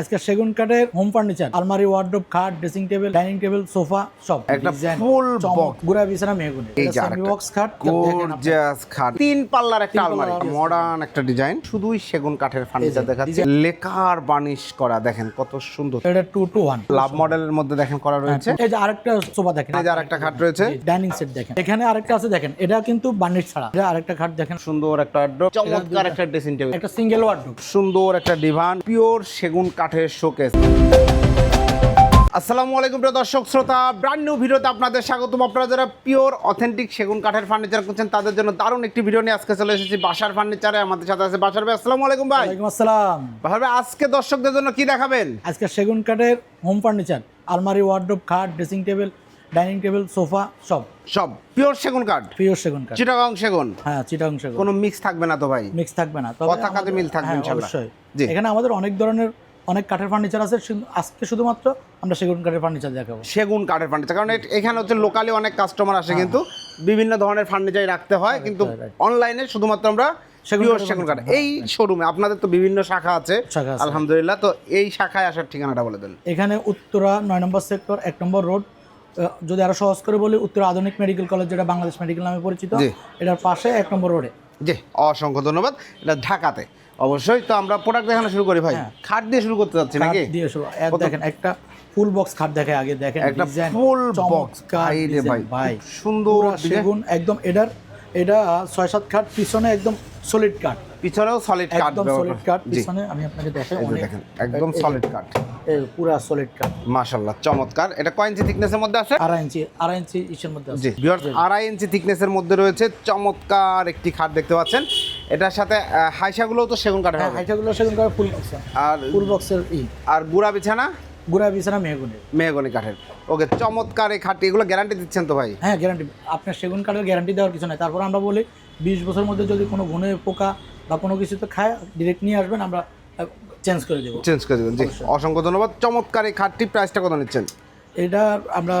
আজকে সেগুন কাঠের হোম ফার্নিচার আলমারি ওয়ার্ডরোব খাট dressing table dining table sofa সব একটা full চমক, গুড়া বিছানা মেহগুনি। এই যে বক্স খাট গর্জিয়াস খাট। তিন পাল্লার একটা আলমারি। মডার্ন একটা ডিজাইন শুধুই সেগুন কাঠের ফার্নিচার দেখাচ্ছে। লেকার বার্নিশ করা দেখেন কত সুন্দর। এটা টু টু ওয়ান লাভ মডেলের মধ্যে দেখেন করা রয়েছে। এই যে আরেকটা সোফা দেখেন। এই যে আরেকটা খাট রয়েছে। ডাইনিং সেট দেখেন। এখানে আরেকটা আছে দেখেন। এটা কিন্তু বার্নিশ ছাড়া। এটা আরেকটা খাট দেখেন। সুন্দর একটা wardrobe, চমৎকার একটা ড্রেসিং টেবিল একটা সিঙ্গেল ওয়ার্ডরোব সুন্দর একটা ডিভান পিওর সেগুন কাঠের শোকেস আসসালামু আলাইকুম প্রিয় দর্শক শ্রোতা ব্র্যান্ড নিউ ভিডিওতে আপনাদের স্বাগতম। আপনারা যারা পিওর অথেন্টিক সেগুন কাঠের ফার্নিচার করছেন তাদের জন্য দারুণ একটি ভিডিও নিয়ে আজকে চলে এসেছি বাসার ফার্নিচারে আমাদের সাথে আছে বাসার ভাই আসসালামু আলাইকুম ভাই। ওয়ালাইকুম আসসালাম। ভাই আজকে দর্শকদের জন্য কি দেখাবেন? আজকে সেগুন কাঠের হোম ফার্নিচার আলমারি ওয়ার্ডরোব খাট dressing table dining table sofa সব। সব পিওর সেগুন কাঠ? পিওর সেগুন কাঠ। চিটাগাং সেগুন? হ্যাঁ চিটাং সেগুন। কোনো মিক্স থাকবে না তো ভাই। মিক্স থাকবে না তবে কথা কাজে মিল থাকবে হ্যাঁ, ইনশাল্লাহ। অবশ্যই। জি। এখানে আমাদের অনেক ধরনের অনেক কাঠের ফার্নিচার আছে আজকে শুধুমাত্র আমরা সেগুন কাঠের ফার্নিচার দেখাবো। সেগুন কাঠের ফার্নিচার কারণ এখানে হচ্ছে লোকালি অনেক কাস্টমার আসে কিন্তু বিভিন্ন ধরনের ফার্নিচার রাখতে হয় কিন্তু অনলাইনে শুধুমাত্র আমরা সেগুন সেগুন কাঠ এই শোরুমে আপনাদের তো বিভিন্ন শাখা আছে আলহামদুলিল্লাহ তো এই শাখায় আসার ঠিকানাটা বলে দেন। এখানে উত্তরা নয় নম্বর সেক্টর এক নম্বর রোড যদি আরও সহজ করে বলি উত্তরা আধুনিক মেডিকেল কলেজ যেটা বাংলাদেশ মেডিকেল নামে পরিচিত এটার পাশে এক নম্বর রোডে জি অসংখ্য ধন্যবাদ। এটা ঢাকাতে। অবশ্যই। তো আমরা প্রোডাক্ট দেখানো শুরু করি ভাই। হ্যাঁ। খাট দিয়ে শুরু করতে যাচ্ছি নাকি? দিয়ে শুরু। দেখেন একটা ফুল বক্স খাট দেখে আগে দেখেন একটা ফুল বক্স ভাই ভাই। সুন্দর সেগুন একদম এটার এটা ছয় সাত খাট পিছনে একদম সলিড কাট পিছনেও সলিড কাট একদম সলিড জি। পিছনে আমি আপনাকে দেখাই অনেক দেখেন একদম সলিড কাট পুরা সলিড কাঠ মাশাল্লাহ চমৎকার। এটা কয় ইঞ্চি থিকনেসের মধ্যে আছে? আড়াই ইঞ্চি আড়াই ইঞ্চি ইসের মধ্যে আছে। জি ভিউয়ার্স আড়াই ইঞ্চি থিকনেসের মধ্যে রয়েছে চমৎকার একটি খাট দেখতে পাচ্ছেন। এটার সাথে হাইসাগুলোও তো সেগুন কাঠের হ্যাঁ হবে। হাইটাগুলো সেগুন কাঠ ফুল বক্স আর ফুল বক্সের ই। আর গুড়া বিছানা? গুড়া বিছানা মেহগুনি। মেহগনি কাঠের। ওকে চমৎকার এই খাটটি। এগুলো গ্যারান্টি দিচ্ছেন তো ভাই? হ্যাঁ গ্যারান্টি আপনার সেগুন কাঠের গ্যারান্টি দেওয়ার কিছু নাই। তারপর আমরা বলি বিশ বছরের মধ্যে যদি কোনো ঘুনে পোকা বা কোনো কিছু তো খায় ডিরেক্ট নিয়ে আসবেন আমরা চেঞ্জ করে দেবো। চেঞ্জ করে দেবেন জি। অসংখ্য ধন্যবাদ। চমৎকার এই খাটটি। প্রাইসটা কত নিচ্ছেন? এটা আমরা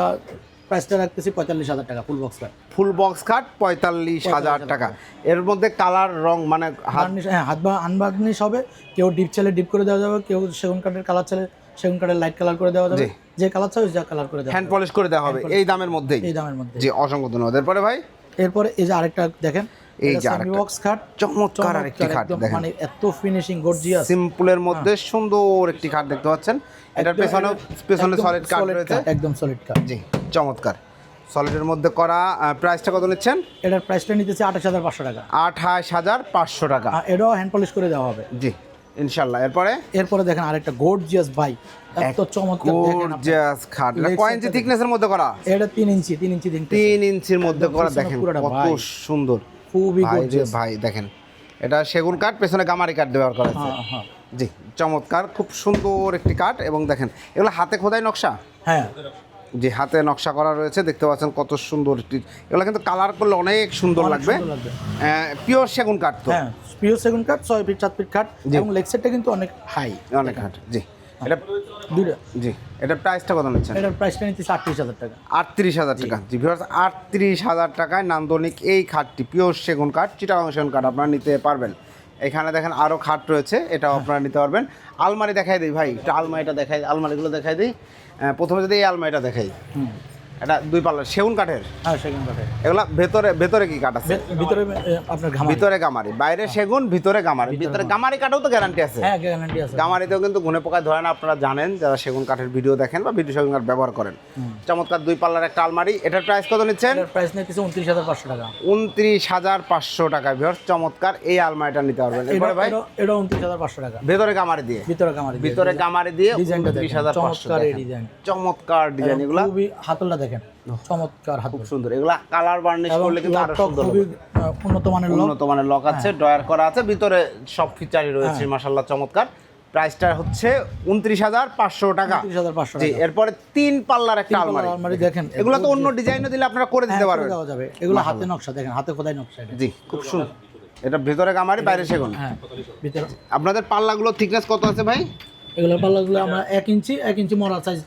প্রাইসটা রাখতেছি পঁয়তাল্লিশ হাজার টাকা ফুল বক্স কাঠ ফুল বক্স খাট পঁয়তাল্লিশ হাজার টাকা। এর মধ্যে কালার রং মানে হাত বার্নিশ হ্যাঁ হাত বা আনবার্নিশ হবে কেউ ডিপ চাইলে ডিপ করে দেওয়া যাবে কেউ সেগুন কাঠের কালার চাইলে সেগুন কাঠের লাইট কালার করে দেওয়া যাবে। যে কালার চাই যা কালার করে দেওয়া হ্যান্ড পলিশ করে দেওয়া হবে। এই দামের মধ্যেই। এই দামের মধ্যে জি অসংখ্য ধন্যবাদ। এরপরে ভাই? এরপরে এই যে আরেকটা দেখেন এই যে আরেকটা। box খাট চমৎকার আরেকটি খাট দেখেন। মানে এত ফিনিশিং গর্জিয়াস সিম্পলের মধ্যে সুন্দর একটি খাট দেখতে পাচ্ছেন। এটার পেছনে পেছনে সলিড কাঠ রয়েছে। একদম সলিড কাঠ জি। চমৎকার। সলিডের মধ্যে করা প্রাইসটা কত নিচ্ছেন? এটার প্রাইসটা নিতেছে আঠাশ হাজার পাঁচশো টাকা। আঠাশ হাজার পাঁচশো টাকা। এটাও হ্যান্ড পলিশ করে দেওয়া হবে। জি ইনশাল্লাহ এরপরে? এরপরে দেখেন আরেকটা গর্জিয়াস ভাই এত চমৎকার। গর্জিয়াস খাট। এটা কয় ইঞ্চি থিকনেসের মধ্যে। করা? এটা তিন ইঞ্চি তিন ইঞ্চি দিন তিন ইঞ্চির মধ্যে করা দেখেন কত। সুন্দর। খুবই গর্জিয়াস ভাই দেখেন। এটা সেগুন কাঠ পেছনে গামারি কাঠ ব্যবহার করা হয়েছে হ্যাঁ হ্যাঁ। জি চমৎকার খুব সুন্দর একটি কাঠ। এবং দেখেন এগুলো হাতে খোদাই নকশা? হ্যাঁ। যে হাতে নকশা করা রয়েছে দেখতে পাচ্ছেন কত সুন্দর এগুলো কিন্তু কালার করলে অনেক সুন্দর লাগবে। পিওর সেগুন কাঠ তো? হ্যাঁ পিওর সেগুন কাঠ ছয় ফিট সাত ফিট কাঠ। এবং লেগ সেটটা কিন্তু অনেক হাই অনেক কাঠ জি। এটা দুইটা জি এটার প্রাইসটা কত নিচ্ছেন? এটার প্রাইসটা নিতেছে আটত্রিশ হাজার টাকা। আটত্রিশ হাজার টাকা। জি ভিউয়ার্স আটত্রিশ হাজার টাকায় নান্দনিক এই খাটটি পিওর সেগুন কাঠ চিটাগাং সেগুন কাঠ আপনারা নিতে পারবেন। এখানে দেখেন আরও খাট রয়েছে, এটাও আপনারা নিতে পারবেন। আলমারি দেখাই দিই ভাই আলমারিটা দেখাই, আলমারিগুলো দেখাই দিই। প্রথমে যদি এই আলমারিটা দেখাই। এটা দুই পাল্লা সেগুন কাঠের? হ্যাঁ সেগুন কাঠের। এগুলা ভেতরে ভেতরে কি কাঠ আছে? ভিতরে আপনার ভিতরে গামারি বাইরে সেগুন ভিতরে গামারি ভিতরে গামারি কাঠেও তো গ্যারান্টি আছে। হ্যাঁ গ্যারান্টি আছে। গামারিতেও কিন্তু ঘুনে পোকায় ধরে না আপনারা জানেন যারা সেগুন কাঠের ভিডিও দেখেন বা ভিডিও সেগুন কাঠ ব্যবহার করেন। চমৎকার দুই পাল্লার একটা আলমারি। এটার প্রাইস কত নিচ্ছেন? প্রাইস নিতেছে উনত্রিশ হাজার পাঁচশো টাকা। উনত্রিশ হাজার পাঁচশো টাকা ভিউয়ার্স চমৎকার এই আলমারিটা নিতে পারবেন। এটা এরপরে ভাই? এটা উনত্রিশ হাজার পাঁচশো টাকা। ভেতরে গামারি দিয়ে। ভিতরে দিয়ে। ভিতরে গামারি দিয়ে উনত্রিশ হাজার পাঁচশো চমৎকার ডিজাইন চমৎকার ডিজাইন এগুলা। হাতলটা দেখেন। চমৎকার হাতল খুব সুন্দর। এগুলা কালার বার্নিশ করলে কিন্তু আরও সুন্দর হবে। উন্নত মানের লক উন্নত মানের লক আছে ড্রয়ার করা আছে ভিতরে সব ফিচারই রয়েছে মাশাল্লাহ চমৎকার। প্রাইসটা হচ্ছে উনত্রিশ হাজার পাঁচশো টাকা। উনত্রিশ হাজার পাঁচশো জি এরপরে তিন পাল্লার একটা আলমারি। আলমারি দেখেন এগুলো তো অন্য ডিজাইনও দিলে আপনারা করে হ্যাঁ, দিতে পারবেন। দেওয়া যাবে। এগুলো হাতে নকশা দেখেন হাতে খোদাই নকশা জি খুব সুন্দর। এটা ভেতরে গামারি বাইরে সেগুন। হ্যাঁ ভিতরে। আপনাদের পাল্লাগুলো থিকনেস কত আছে ভাই? এগুলো পাল্লাগুলো আমরা এক ইঞ্চি এক ইঞ্চি মরা সাইজ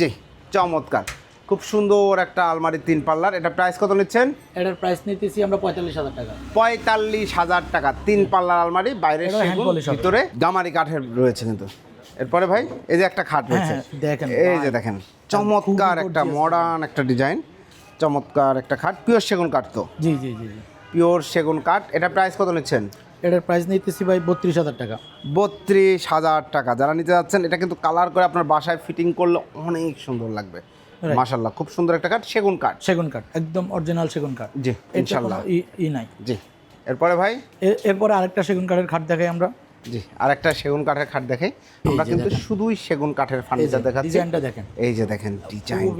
জি। চমৎকার। খুব সুন্দর একটা আলমারি তিন পাল্লার। এটা প্রাইস কত নিচ্ছেন? এটার প্রাইস নিতেছি আমরা পঁয়তাল্লিশ হাজার টাকা। পঁয়তাল্লিশ হাজার টাকা। তিন পাল্লার আলমারি বাইরে ভিতরে গামারি কাঠের রয়েছে কিন্তু। এরপরে ভাই এই যে একটা খাট রয়েছে। হ্যাঁ, দেখেন। এই যে দেখেন চমৎকার একটা মডার্ন একটা ডিজাইন চমৎকার একটা খাট পিওর সেগুন কাঠ তো। জি জি জি। পিওর সেগুন কাঠ। এটা প্রাইস কত নিচ্ছেন? এটার প্রাইস নিতেছি ভাই বত্রিশ হাজার টাকা। বত্রিশ হাজার টাকা। যারা নিতে যাচ্ছেন এটা কিন্তু কালার করে আপনার বাসায় ফিটিং করলে অনেক সুন্দর লাগবে. মাশাল্লাহ খুব সুন্দর একটা কাঠ সেগুন কাঠ। সেগুন কাঠ একদম অরিজিনাল সেগুন কাঠ। জি ইনশাল্লাহ ই- ই নাই। জি। এরপরে ভাই? এরপরে আরেকটা সেগুন কাঠের খাট দেখাই আমরা। জি আর একটা সেগুন কাঠের খাট দেখে আমরা কিন্তু শুধুই সেগুন কাঠের ফার্নিচার দেখাচ্ছি। ডিজাইনটা দেখেন। এই যে দেখেন ডিজাইন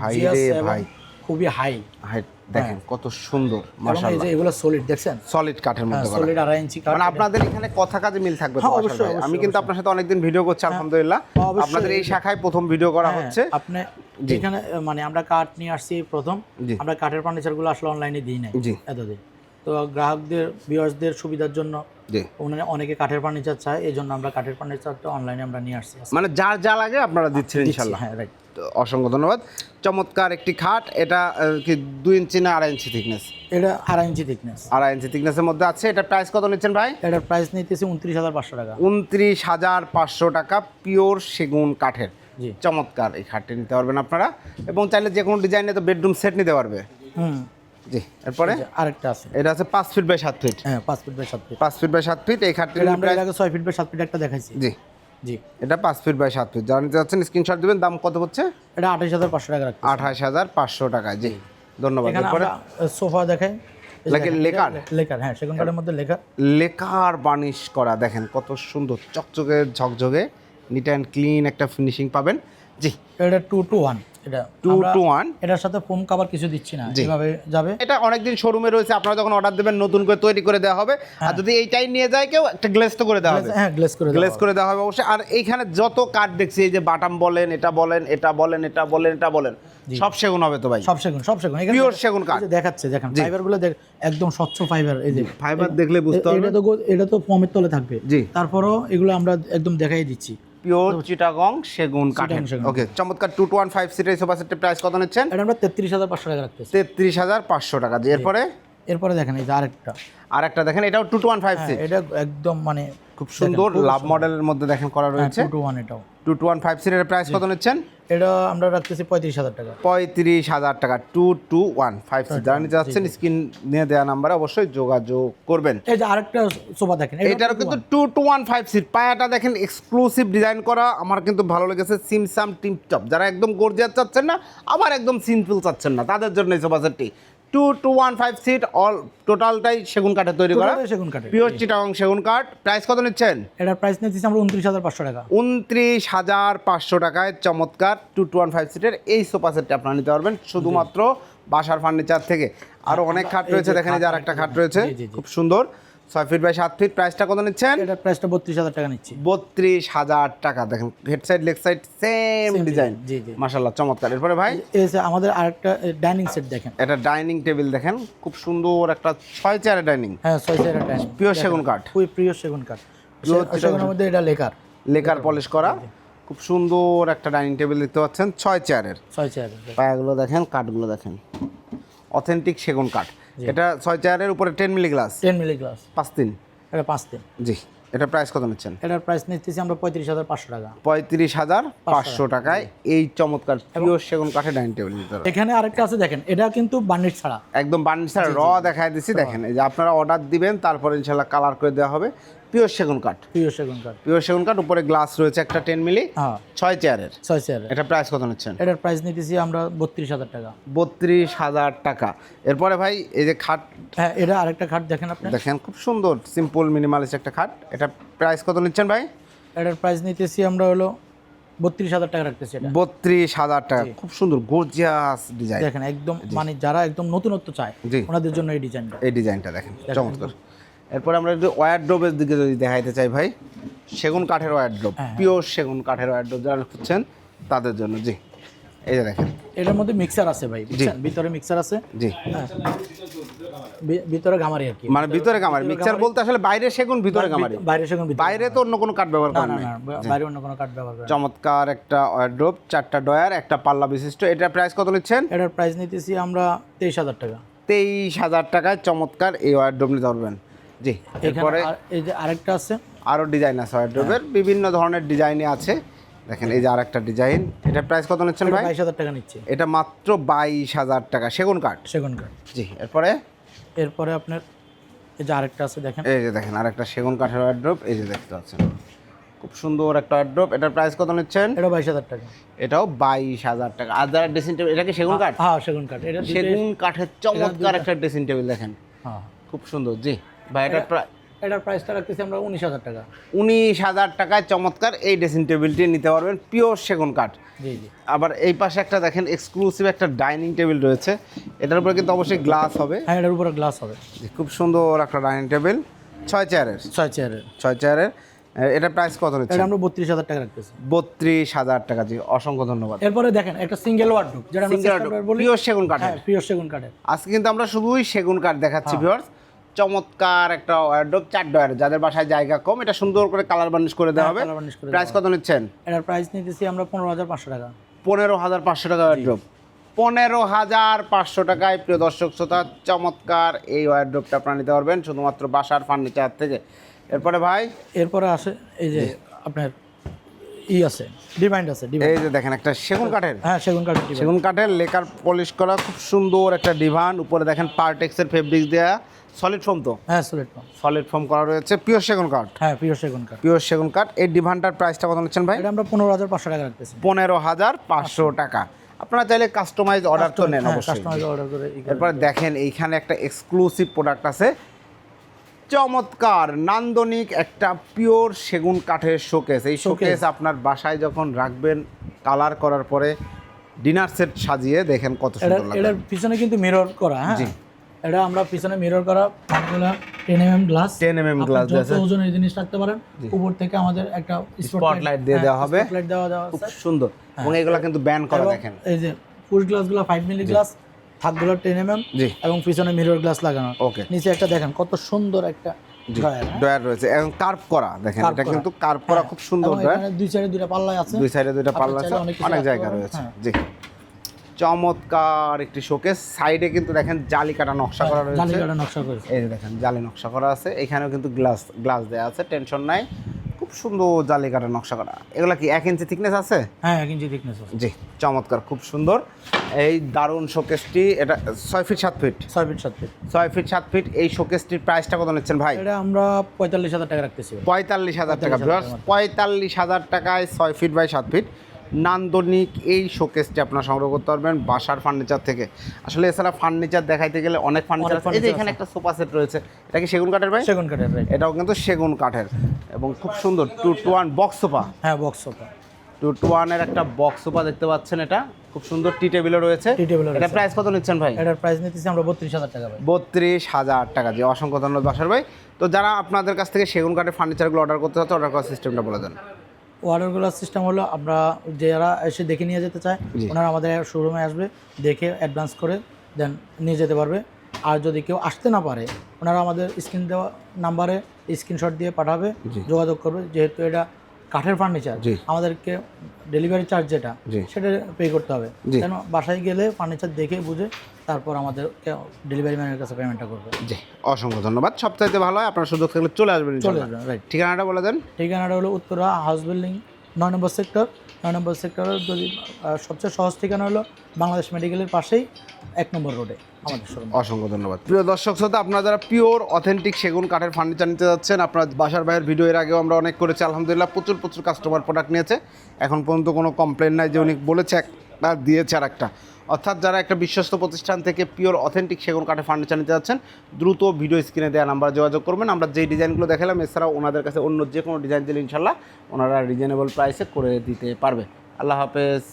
ভাই রে ভাই। খুবই হাই হাই দেখেন কত সুন্দর এই এগুলো সলিড দেখছেন? সলিড কাঠের মধ্যে করা। সলিড আড়াই ইঞ্চি কাঠ। মানে আপনাদের এখানে কথা কাজে মিল থাকবে তো হ্যাঁ, অবশ্যই, আমি কিন্তু আপনার সাথে অনেকদিন ভিডিও করছি আলহামদুলিল্লাহ। আপনাদের এই শাখায় প্রথম ভিডিও করা হ্যাঁ, হচ্ছে। আপনি এখানে মানে আমরা কাঠ নিয়ে আসছি প্রথম আমরা কাঠের ফার্নিচারগুলো আসলে অনলাইনে দিই নাই। এতদিন। তো গ্রাহকদের ভিউয়ার্সদের সুবিধার জন্য ওনারা অনেকে কাঠের ফার্নিচার চায় এই জন্য আমরা কাঠের ফার্নিচারটা অনলাইনে আমরা নিয়ে আসছি। মানে যার যা লাগে আপনারা দিচ্ছেন ইনশাল্লাহ হ্যাঁ রাইট তো অসংখ্য ধন্যবাদ। চমৎকার একটি খাট এটা কি দুই ইঞ্চি না আড়াই ইঞ্চি থিকনেস এটা আড়াই ইঞ্চি থিকনেস আড়াই ইঞ্চি থিকনেসের মধ্যে আছে। এটা প্রাইস কত নিচ্ছেন ভাই? এটার প্রাইস নিতেছি উনত্রিশ হাজার পাঁচশো টাকা। উনত্রিশ হাজার পাঁচশো টাকা পিওর সেগুন কাঠের। জি। চমৎকার এই খাটটি নিতে পারবেন আপনারা। এবং চাইলে যে কোনো ডিজাইনে তো বেডরুম সেট নিতে পারবে। হুম। জি এরপরে? আরেকটা আছে। এটা আছে পাঁচ ফিট বাই সাত ফিট হ্যাঁ পাঁচ ফিট বাই সাত ফিট পাঁচ ফিট বাই সাত ফিট এই খাটটির এটা আমরা এর আগে ছয় ফিট বাই সাত ফিট একটা দেখাইছি। জি। জি। এটা পাঁচ ফিট বাই সাত ফিট। যারা নিতে যাচ্ছেন স্ক্রিনশট দিবেন দাম কত হচ্ছে? এটা আঠাশ হাজার পাঁচশো টাকা আঠাশ হাজার পাঁচশো টাকা জি। ধন্যবাদ। সোফা দেখেন, লেকার? লেকার হ্যাঁ সেগুন কাঠের মধ্যে লেখা লেকার বানিশ করা দেখেন কত সুন্দর চকচকে ঝকঝকে নিট অ্যান্ড ক্লিন একটা ফিনিশিং পাবেন। জি। এটা টু টু ওয়ান এটা টু টু ওয়ান এটার সাথে ফোম কাভার কিছু দিচ্ছি না। জি। এভাবে যাবে। এটা অনেকদিন শোরুমে রয়েছে আপনারা যখন অর্ডার দেবেন নতুন করে তৈরি করে দেওয়া হবে। আর যদি এইটাই নিয়ে যায় কেউ একটা গ্লেস তো করে দেওয়া হবে। হ্যাঁ গ্লেস করে গ্লেস করে দেওয়া হবে অবশ্যই। আর এইখানে যত কাঠ দেখছি এই যে বাটাম বলেন এটা বলেন এটা বলেন এটা বলেন এটা বলেন সব সেগুন হবে তো ভাই। সব সেগুন সব সেগুন। পিওর সেগুন কাঠ দেখাচ্ছে দেখেন ফাইবারগুলো দেখ একদম স্বচ্ছ ফাইবার এই যে। ফাইবার দেখলে বুঝতে হবে এটা তো এটা তো ফর্মের তলে থাকবে। জি। তারপরও এগুলো আমরা একদম দেখাই দিচ্ছি। পিওর চিটাগং সেগুন কাঠের। সেগুন। ওকে চমৎকার টু টু ওয়ান ফাইভ সিটের সোফা সেটের প্রাইস কত নিচ্ছেন? এটা আমরা তেত্রিশ হাজার পাঁচশো টাকা রাখতেছি। তেত্রিশ হাজার পাঁচশো টাকা এরপরে? এরপরে দেখেন এই যে আরেকটা। আর একটা দেখেন এটাও টু টু ওয়ান ফাইভ হ্যাঁ, সিট এটা একদম মানে খুব সুন্দর লাভ মডেলের মধ্যে দেখেন করা রয়েছে। টু টু ওয়ান এটাও। টু টু ওয়ান ফাইভ সিটের প্রাইস কত নিচ্ছেন? এটা আমরা রাখতেছি পঁয়ত্রিশ হাজার টাকা। পঁয়ত্রিশ হাজার টাকা two two one five seat যারা নিতে যাচ্ছেন স্ক্রিন নিয়ে দেওয়া নাম্বারে অবশ্যই যোগাযোগ করবেন। এই যে আরেকটা সোফা দেখেন এটারও কিন্তু two two one five seat পায়াটা দেখেন এক্সক্লুসিভ ডিজাইন করা। আমার কিন্তু ভালো লেগেছে সিমসাম টিপটপ। যারা একদম গর্জিয়াস চাচ্ছেন না আবার একদম সিম্পল চাচ্ছেন না। তাদের জন্য এই সোফা সেটটি two two one five seat all টোটালটাই সেগুন কাঠে তৈরি করা। সেগুন কাঠ পিওর চিটাং সেগুন কাঠ। প্রাইস কত নিচ্ছেন? এটার প্রাইস নিচ্ছি আমরা উনত্রিশ হাজার পাঁচশো টাকা। উনত্রিশ হাজার পাঁচশো টাকায় চমৎকার টু টু ওয়ান ফাইভ সিটের এই সোফা সেটটি আপনারা নিতে পারবেন শুধুমাত্র বাসার ফার্নিচার থেকে। আরও অনেক খাট রয়েছে দেখেন যার যে আর একটা খাট রয়েছে। খুব সুন্দর। ছয় ফিট বাই সাত ফিট প্রাইসটা কত নিচ্ছেন? এটার প্রাইসটা বত্রিশ হাজার টাকা নিচ্ছি। বত্রিশ হাজার টাকা। দেখেন head side leg side same design জি, জি। মাশাল্লাহ চমৎকার। এরপরে ভাই? এই যে আমাদের আরেকটা ডাইনিং সেট দেখেন। এটা ডাইনিং টেবিল দেখেন। খুব সুন্দর একটা ছয় চেয়ারের ডাইনিং হ্যাঁ ছয় চেয়ারের ডাইনিং Pure সেগুন কাঠ। খুবই প্রিয় সেগুন কাঠ। সেগুনের মধ্যে এটা লেকার লেকার পলিশ করা। খুব সুন্দর একটা ডাইনিং টেবিল দেখতে পাচ্ছেন ছয় চেয়ারের ছয় চেয়ারের পায়াগুলো দেখেন কাঠগুলো দেখেন। অথেন্টিক সেগুন কাঠ। এটা ছয় চেয়ারের উপরে ten milli glass ten milli glass পাঁচ দিন এটা পাঁচ দিন জি এটা প্রাইস কত নিচ্ছেন? এটার প্রাইস নিচ্ছি আমরা পঁয়ত্রিশ হাজার পাঁচশো টাকা। পঁয়ত্রিশ হাজার পাঁচশো টাকায় এই চমৎকার পিওর সেগুন কাঠে ডাইনিং টেবিল নিতে এখানে আরেকটা আছে দেখেন এটা কিন্তু বার্নিশ ছাড়া। একদম বার্নিশ ছাড়া র দেখায় দিছি দেখেন এই যে আপনারা অর্ডার দিবেন তারপর ইনশাল্লাহ কালার করে দেওয়া হবে। পিওর সেগুন কাঠ। প্রিয় সেগুন কাঠ। পিওর সেগুন কাঠ উপরে গ্লাস রয়েছে একটা টেন মিলি হ্যাঁ। ছয় চেয়ারের ছয় চেয়ারের এটা প্রাইস কত নিচ্ছেন? এটার প্রাইস নিতেছি আমরা বত্রিশ হাজার টাকা। বত্রিশ হাজার টাকা। এরপরে ভাই এই যে খাট হ্যাঁ এটা আরেকটা খাট দেখেন আপনি। দেখেন খুব সুন্দর সিম্পল মিনিমালিস্ট একটা খাট। এটা প্রাইস কত নিচ্ছেন ভাই? এটার প্রাইস নিতেছি আমরা হলো বত্রিশ হাজার টাকা রাখতেছি এটা। বত্রিশ হাজার টাকা। খুব সুন্দর গর্জিয়াস ডিজাইন দেখেন একদম মানে যারা একদম নতুনত্ব চায়। ওনাদের জন্য এই ডিজাইনটা এই ডিজাইনটা দেখেন। চমৎকার। এরপরে আমরা একটু ওয়ারড্রোবের দিকে যদি দেখাইতে চাই ভাই সেগুন কাঠের ওয়ারড্রোব হ্যাঁ। পিওর সেগুন কাঠের ওয়ারড্রোব যারা খুঁজছেন তাদের জন্য জি। এই যে দেখেন। এটার মধ্যে মিক্সার আছে ভাই বুঝছেন ভিতরে মিক্সার আছে। জি। হ্যাঁ। ভিতরে গামারি আর কি। মানে ভিতরে কামার মিক্সার বলতে আসলে বাইরে সেগুন ভিতরে কামারি বাইরে সেগুন বাইরে তো অন্য কোনো কাঠ ব্যবহার করেন না বাইরে অন্য কোনো কাঠ ব্যবহার করেন চমৎকার একটা ওয়ার্ড্রোপ চারটা ডয়ার একটা পাল্লা বিশিষ্ট। এটার প্রাইস কত নিচ্ছেন? এটার প্রাইস নিতেছি আমরা তেইশ হাজার টাকা। তেইশ হাজার টাকায় চমৎকার এই ওয়ার্ড্রোপ নিতে পারবেন। জি এরপরে এই যে আরেকটা আছে। আরও ডিজাইন আছে ওয়ার্ড্রোপের বিভিন্ন ধরনের ডিজাইনে আছে। দেখেন এই যে আরেকটা ডিজাইন। এটার প্রাইস কত নিচ্ছেন ভাই? বাইশ হাজার টাকা নিচ্ছে। এটা মাত্র বাইশ হাজার টাকা। সেগুন কাঠ? সেগুন কাঠ। জি এরপরে? এরপরে আপনার এই যে আরেকটা আছে দেখেন। এই যে দেখেন আরেকটা সেগুন কাঠের ওয়ার্ড্রোপ এই যে দেখতে পাচ্ছেন। খুব সুন্দর একটা ওয়ার্ড্রোপ এটার প্রাইস কত নিচ্ছেন? এটা বাইশ হাজার টাকা। এটাও বাইশ হাজার টাকা। আর যারা ড্রেসিং টেবিল এটা কি সেগুন কাঠ? হ্যাঁ সেগুন কাঠ। এটা সেগুন কাঠের চমৎকার একটা ড্রেসিং টেবিল দেখেন। হ্যাঁ। খুব সুন্দর জি। ভাই এটার প্রায় এটার প্রাইসটা রাখতেছি আমরা উনিশ হাজার টাকা। উনিশ হাজার টাকায় চমৎকার এই ড্রেসিং টেবিলটি নিতে পারবেন পিওর সেগুন কাঠ। জি জি। আবার এই পাশে একটা দেখেন এক্সক্লুসিভ একটা ডাইনিং টেবিল রয়েছে। এটার উপরে কিন্তু অবশ্যই গ্লাস হবে। হ্যাঁ এটার উপরে গ্লাস হবে। খুব সুন্দর একটা ডাইনিং টেবিল ছয় চেয়ারের ছয় চেয়ারের ছয় চেয়ারের এটার প্রাইস কত এটা আমরা বত্রিশ হাজার টাকা রাখতেছি। বত্রিশ হাজার টাকা জি অসংখ্য ধন্যবাদ। এরপরে দেখেন একটা সিঙ্গেল ওয়ার্ডরোব যেটা আমরা system wardrobe, বলি। সেগুন কাঠের। হ্যাঁ প্রিয় সেগুন কাঠের। আজকে কিন্তু আমরা শুধুই সেগুন কাঠ দেখাচ্ছি ভিউয়ার্স চমৎকার একটা ওয়ার্ডরোব চার ডয়ার যাদের বাসায় জায়গা কম এটা সুন্দর করে কালার বার্নিশ করে দেওয়া হবে। হ্যাঁ, করে প্রাইস কত নিচ্ছেন? এটার প্রাইস নিতেছি আমরা পনেরো হাজার পাঁচশো টাকা। পনেরো হাজার পাঁচশো টাকা ওয়ার্ড্রোপ পনেরো হাজার পাঁচশো টাকায় প্রিয় দর্শক শ্রোতা চমৎকার এই ওয়ার্ড্রোপটা আপনারা নিতে পারবেন শুধুমাত্র বাসার ফার্নিচার থেকে। এরপরে ভাই? এরপরে আসে এই যে আপনার ই আছে ডিমান্ড আছে এই যে দেখেন একটা সেগুন কাঠের। হ্যাঁ সেগুন কাঠের সেগুন কাঠের লেকার পলিশ করা খুব সুন্দর একটা ডিভান। উপরে দেখেন পার্টেক্সের ফেব্রিক দেওয়া সলিড ফোম তো? হ্যাঁ সলিড সলিড ফোম করা রয়েছে পিওর সেগুন কাঠ? হ্যাঁ প্রিয় সেগুন কাঠ। পিওর সেগুন কাঠ। এই ডিভানটার প্রাইসটা কত নিচ্ছেন ভাই? এটা আমরা পনেরো হাজার পাঁচশো টাকা রাখতেছি। পনেরো হাজার পাঁচশো টাকা। আপনারা চাইলে কাস্টমাইজ অর্ডার তো নেন হ্যাঁ অবশ্যই। এরপরে দেখেন এইখানে একটা এক্সক্লুসিভ প্রোডাক্ট আছে। চমৎকার নান্দনিক একটা পিওর সেগুন কাঠের শোকেস এই শোকেস আপনার বাসায় যখন রাখবেন কালার করার পরে ডিনার সেট সাজিয়ে দেখেন কত সুন্দর লাগে এটার পিছনে কিন্তু মিরর করা হ্যাঁ? এটা আমরা পিছনে মিরর করা পাঁচগুলা ten M M glass 10 mm glass যত আছে। ওজনের জিনিস রাখতে পারেন উপর থেকে আমাদের একটা Spotlight দিয়ে দেওয়া হবে। স্পটলাইট দেওয়া দেওয়া খুব সুন্দর। এবং এগুলা কিন্তু ব্যান করা দেখেন। এই যে ফুল গ্লাসগুলো ফাইভ মিলি গ্লাস থাকগুলো টেন এম এম এবং পিছনে মিরর গ্লাস লাগানো। ওকে নিচে একটা দেখেন কত সুন্দর একটা dryer, হ্যাঁ? ডয়ার রয়েছে। এবং কার্ভ করা দেখেন এটা কিন্তু কার্ভ করা খুব সুন্দর ডয়ার দুই সাইডে দুইটা পাল্লা আছে। দুই সাইডে দুইটা পাল্লা আছে অনেক জায়গা রয়েছে। হ্যাঁ। জি। চমৎকার একটি শোকেস সাইডে কিন্তু দেখেন জালি কাটা নকশা করা জালি রয়েছে। কাটা নকশা করেছে এই যে দেখেন জালি নকশা করা আছে। এখানেও কিন্তু গ্লাস গ্লাস দেওয়া আছে টেনশন নাই। খুব সুন্দর জালি কাটা নকশা করা। এগুলা কি এক ইঞ্চি থিকনেস আছে? হ্যাঁ এক ইঞ্চি থিকনেস আছে। জি চমৎকার খুব সুন্দর। এই দারুণ শোকেসটি এটা ছয় ফিট সাত ফিট ছয় ফিট সাত ফিট ছয় ফিট সাত ফিট এই শোকেসটির প্রাইসটা কত নিচ্ছেন ভাই? এটা আমরা পঁয়তাল্লিশ হাজার টাকা রাখতেছি। পঁয়তাল্লিশ হাজার টাকা পঁয়তাল্লিশ হাজার টাকায় ছয় ফিট বাই সাত ফিট নান্দনিক এই শোকেসটি আপনারা সংগ্রহ করতে পারবেন বাসার ফার্নিচার থেকে। আসলে এছাড়া ফার্নিচার দেখাইতে গেলে অনেক ফার্নিচার এই যে এখানে একটা সোফা সেট রয়েছে। এটা কি সেগুন কাঠের ভাই? সেগুন কাঠের ভাই। এটাও কিন্তু সেগুন কাঠের। এবং খুব সুন্দর two two one box sofa হ্যাঁ বক্স সোফা টু টু ওয়ানের একটা বক্স সোফা দেখতে পাচ্ছেন এটা। খুব সুন্দর টি টেবিলও রয়েছে। টি টেবিলও এটা। প্রাইস কত নিচ্ছেন ভাই? এটার প্রাইস নিতেছি আমরা বত্রিশ হাজার টাকা ভাই। বত্রিশ হাজার টাকা দিয়ে। অসংখ্য ধন্যবাদ বাসার ভাই। তো যারা আপনাদের কাছ থেকে সেগুন কাঠের ফার্নিচারগুলো অর্ডার করতে চাচ্ছে অর্ডার করার সিস্টেমটা বলে দেন। অর্ডারগুলোর সিস্টেম হলো আমরা যারা এসে দেখে নিয়ে যেতে চায় ওনারা আমাদের শোরুমে আসবে দেখে অ্যাডভান্স করে দেন নিয়ে যেতে পারবে। আর যদি কেউ আসতে না পারে ওনারা আমাদের স্ক্রিন দেওয়া নাম্বারে স্ক্রিনশট দিয়ে পাঠাবে যোগাযোগ করবে। যেহেতু এটা কাঠের ফার্নিচার আমাদেরকে ডেলিভারি চার্জ যেটা সেটা পে করতে হবে। কেন? বাসায় গেলে ফার্নিচার দেখে বুঝে তারপর আমাদের ডেলিভারি ম্যানের কাছে পেমেন্টটা করবে। জি অসংখ্য ধন্যবাদ। সবচাইতে ভালো হয় আপনার সুযোগ থাকলে চলে আসবেন চলে আসবেন রাইট ঠিকানাটা বলে দেন। ঠিকানাটা হলো উত্তরা হাউস বিল্ডিং নয় নম্বর সেক্টর নয় নম্বর সেক্টরের যদি সবচেয়ে সহজ ঠিকানা হলো বাংলাদেশ মেডিকেলের পাশেই এক নম্বর রোডে আমাদের অসংখ্য ধন্যবাদ। প্রিয় দর্শক শ্রোতা আপনারা যারা পিওর অথেন্টিক সেগুন কাঠের ফার্নিচার নিতে যাচ্ছেন আপনার বাসার বাইরের ভিডিও এর আগেও আমরা অনেক করেছি আলহামদুলিল্লাহ প্রচুর প্রচুর কাস্টমার প্রোডাক্ট নিয়েছে। এখন পর্যন্ত কোনো কমপ্লেন নাই যে উনি বলেছে একটা দিয়েছে আর একটা অর্থাৎ যারা একটা বিশ্বস্ত প্রতিষ্ঠান থেকে পিওর অথেন্টিক সেগুন কাঠে ফার্নিচার নিতে যাচ্ছেন, দ্রুত ভিডিও স্ক্রিনে দেওয়া নাম্বার যোগাযোগ করবেন। আমরা যেই ডিজাইনগুলো দেখালাম, এছাড়াও ওনাদের কাছে অন্য যে কোনো ডিজাইন দিলে ইনশাল্লাহ ওনারা রিজনেবল প্রাইসে করে দিতে পারবে। আল্লাহ হাফেজ।